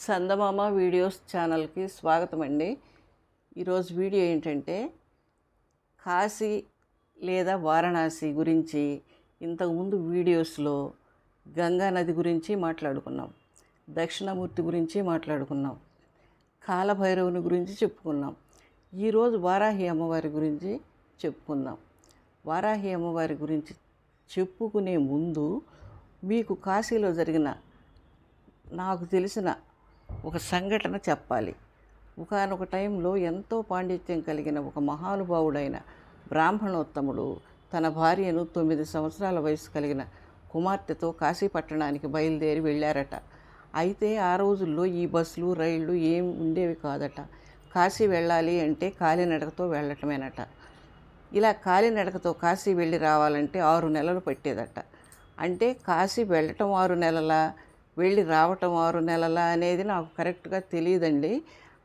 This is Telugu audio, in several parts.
చందమామ వీడియోస్ ఛానల్కి స్వాగతం అండి ఈరోజు వీడియో ఏంటంటే కాశీ లేదా వారణాసి గురించి ఇంతకుముందు వీడియోస్లో గంగా నది గురించి మాట్లాడుకున్నాం. దక్షిణామూర్తి గురించి మాట్లాడుకున్నాం. కాలభైరవుని గురించి చెప్పుకున్నాం. ఈరోజు వారాహి అమ్మవారి గురించి చెప్పుకుందాం. వారాహి అమ్మవారి గురించి చెప్పుకునే ముందు మీకు కాశీలో జరిగిన నాకు తెలిసిన ఒక సంఘటన చెప్పాలి. ఒకనొక టైంలో ఎంతో పాండిత్యం కలిగిన ఒక మహానుభావుడైన బ్రాహ్మణోత్తముడు తన భార్యను తొమ్మిది సంవత్సరాల వయసు కలిగిన కుమార్తెతో కాశీ పట్టణానికి బయలుదేరి వెళ్ళారట. అయితే ఆ రోజుల్లో ఈ బస్సులు రైళ్ళు ఏం ఉండేవి కాదట. కాశీ వెళ్ళాలి అంటే కాలినడకతో వెళ్ళటమేనట. ఇలా కాలినడకతో కాశీ వెళ్ళి రావాలంటే ఆరు నెలలు పట్టేదట. అంటే కాశీ వెళ్ళటం ఆరు నెలల? వెళ్ళి రావటం ఆరు నెలల అనేది నాకు కరెక్ట్గా తెలియదండి.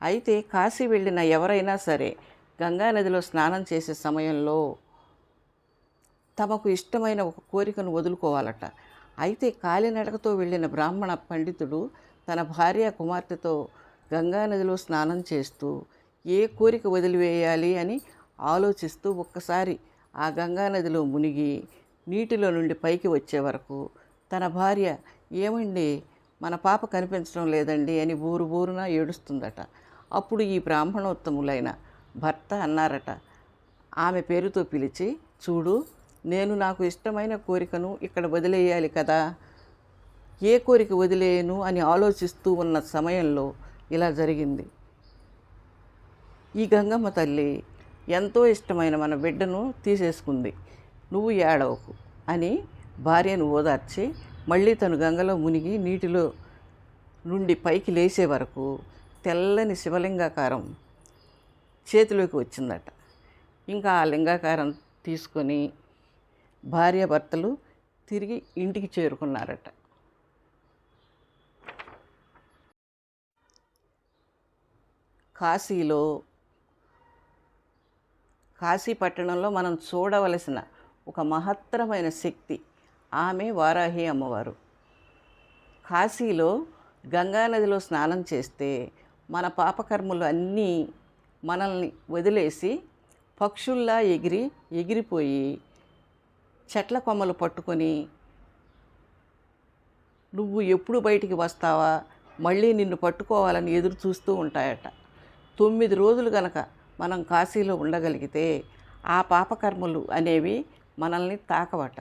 అయితే కాశీ వెళ్ళిన ఎవరైనా సరే గంగా నదిలో స్నానం చేసే సమయంలో తమకు ఇష్టమైన ఒక కోరికను వదులుకోవాలట. అయితే కాలినడకతో వెళ్ళిన బ్రాహ్మణ పండితుడు తన భార్య కుమార్తెతో గంగానదిలో స్నానం చేస్తూ ఏ కోరిక వదిలివేయాలి అని ఆలోచిస్తూ ఒక్కసారి ఆ గంగానదిలో మునిగి నీటిలో నుండి పైకి వచ్చే వరకు తన భార్య ఏమండి మన పాప కనిపించడం లేదండి అని ఊరు ఊరున ఏడుస్తుందట. అప్పుడు ఈ బ్రాహ్మణోత్తములైన భర్త అన్నారట ఆమె పేరుతో పిలిచి చూడు నేను నాకు ఇష్టమైన కోరికను ఇక్కడ వదిలేయాలి కదా. ఏ కోరిక వదిలేయను? అని ఆలోచిస్తూ ఉన్న సమయంలో ఇలా జరిగింది. ఈ గంగమ్మ తల్లి ఎంతో ఇష్టమైన మన బిడ్డను తీసేసుకుంది. నువ్వు ఏడవకు అని భార్యను ఓదార్చి మళ్ళీ తను గంగలో మునిగి నీటిలో నుండి పైకి లేచే వరకు తెల్లని శివలింగాకారం చేతిలోకి వచ్చిందట. ఇంకా ఆ లింగాకారం తీసుకొని భార్యాభర్తలు తిరిగి ఇంటికి చేరుకున్నారట. కాశీలో కాశీ పట్టణంలో మనం చూడవలసిన ఒక మహత్తరమైన శక్తి ఆమె వారాహి అమ్మవారు. కాశీలో గంగానదిలో స్నానం చేస్తే మన పాపకర్మలు అన్నీ మనల్ని వదిలేసి పక్షుల్లా ఎగిరి ఎగిరిపోయి చెట్ల కొమ్మలు పట్టుకొని నువ్వు ఎప్పుడు బయటికి వస్తావా? మళ్ళీ నిన్ను పట్టుకోవాలని ఎదురు చూస్తూ ఉంటాయట. తొమ్మిది రోజులు గనక మనం కాశీలో ఉండగలిగితే ఆ పాపకర్మలు అనేవి మనల్ని తాకవట.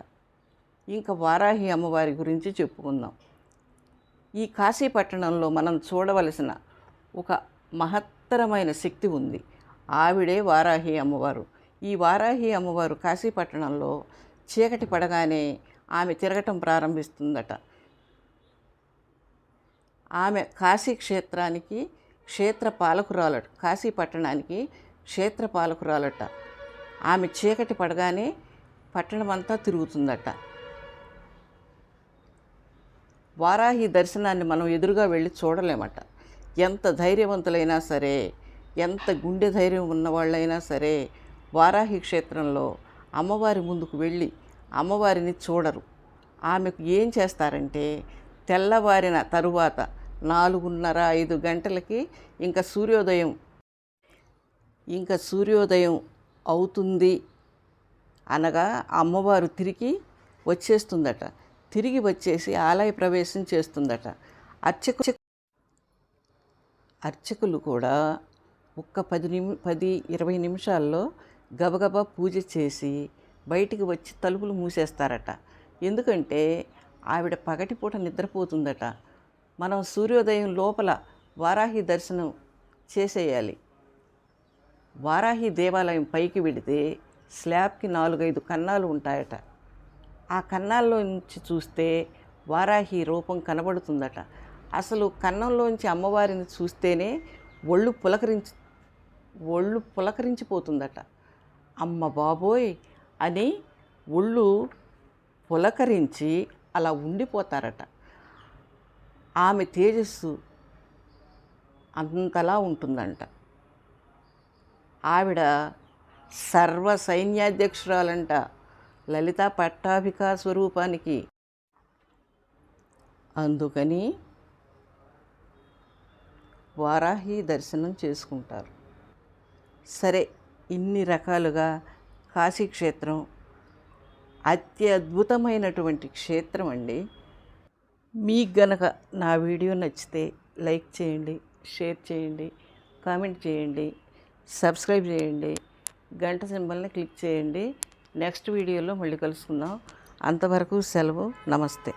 ఇంకా వారాహి అమ్మవారి గురించి చెప్పుకుందాం. ఈ కాశీ పట్టణంలో మనం చూడవలసిన ఒక మహత్తరమైన శక్తి ఉంది. ఆవిడే వారాహి అమ్మవారు. ఈ వారాహి అమ్మవారు కాశీ పట్టణంలో చీకటి పడగానే ఆమె తిరగటం ప్రారంభిస్తుందట. ఆమె కాశీ క్షేత్రానికి క్షేత్ర పాలకురాలట కాశీ పట్టణానికి క్షేత్ర పాలకురాలట ఆమె చీకటి పడగానే పట్టణమంతా తిరుగుతుందట. వారాహి దర్శనాన్ని మనం ఎదురుగా వెళ్ళి చూడలేమట. ఎంత ధైర్యవంతులైనా సరే ఎంత గుండె ధైర్యం ఉన్నవాళ్ళైనా సరే వారాహి క్షేత్రంలో అమ్మవారి ముందుకు వెళ్ళి అమ్మవారిని చూడరు. ఆమెకు ఏం చేస్తారంటే తెల్లవారిన తరువాత నాలుగున్నర ఐదు గంటలకి ఇంకా సూర్యోదయం ఇంకా సూర్యోదయం అవుతుంది అనగా అమ్మవారు తిరిగి వచ్చేస్తుందట. తిరిగి వచ్చేసి ఆలయ ప్రవేశం చేస్తుందట. అర్చకు అర్చకులు కూడా ఒక్క పది నిమి పది ఇరవై నిమిషాల్లో గబగబా పూజ చేసి బయటికి వచ్చి తలుపులు మూసేస్తారట. ఎందుకంటే ఆవిడ పగటిపూట నిద్రపోతుందట. మనం సూర్యోదయం లోపల వారాహి దర్శనం చేసేయాలి. వారాహి దేవాలయం పైకి వెడితే స్లాబ్కి నాలుగైదు కన్నాలు ఉంటాయట. ఆ కన్నాల్లోంచి చూస్తే వారాహి రూపం కనబడుతుందట. అసలు కన్నంలోంచి అమ్మవారిని చూస్తేనే ఒళ్ళు పులకరించి ఒళ్ళు పులకరించిపోతుందట. అమ్మ బాబోయ్! అని ఒళ్ళు పులకరించి అలా ఉండిపోతారట. ఆమె తేజస్సు అంతలా ఉంటుందంట. ఆవిడ సర్వ సైన్యాధ్యక్షురాలంట లలిత పట్టాభిక స్వరూపానికి. అందుకని వారాహి దర్శనం చేసుకుంటారు. సరే ఇన్ని రకాలుగా కాశీక్షేత్రం అత్యద్భుతమైనటువంటి క్షేత్రం అండి. మీకు గనక నా వీడియో నచ్చితే లైక్ చేయండి షేర్ చేయండి కామెంట్ చేయండి సబ్స్క్రైబ్ చేయండి గంట సింబల్ని క్లిక్ చేయండి. నెక్స్ట్ వీడియోలో మళ్ళీ కలుసుకుందాం. అంతవరకు సెలవు. నమస్తే.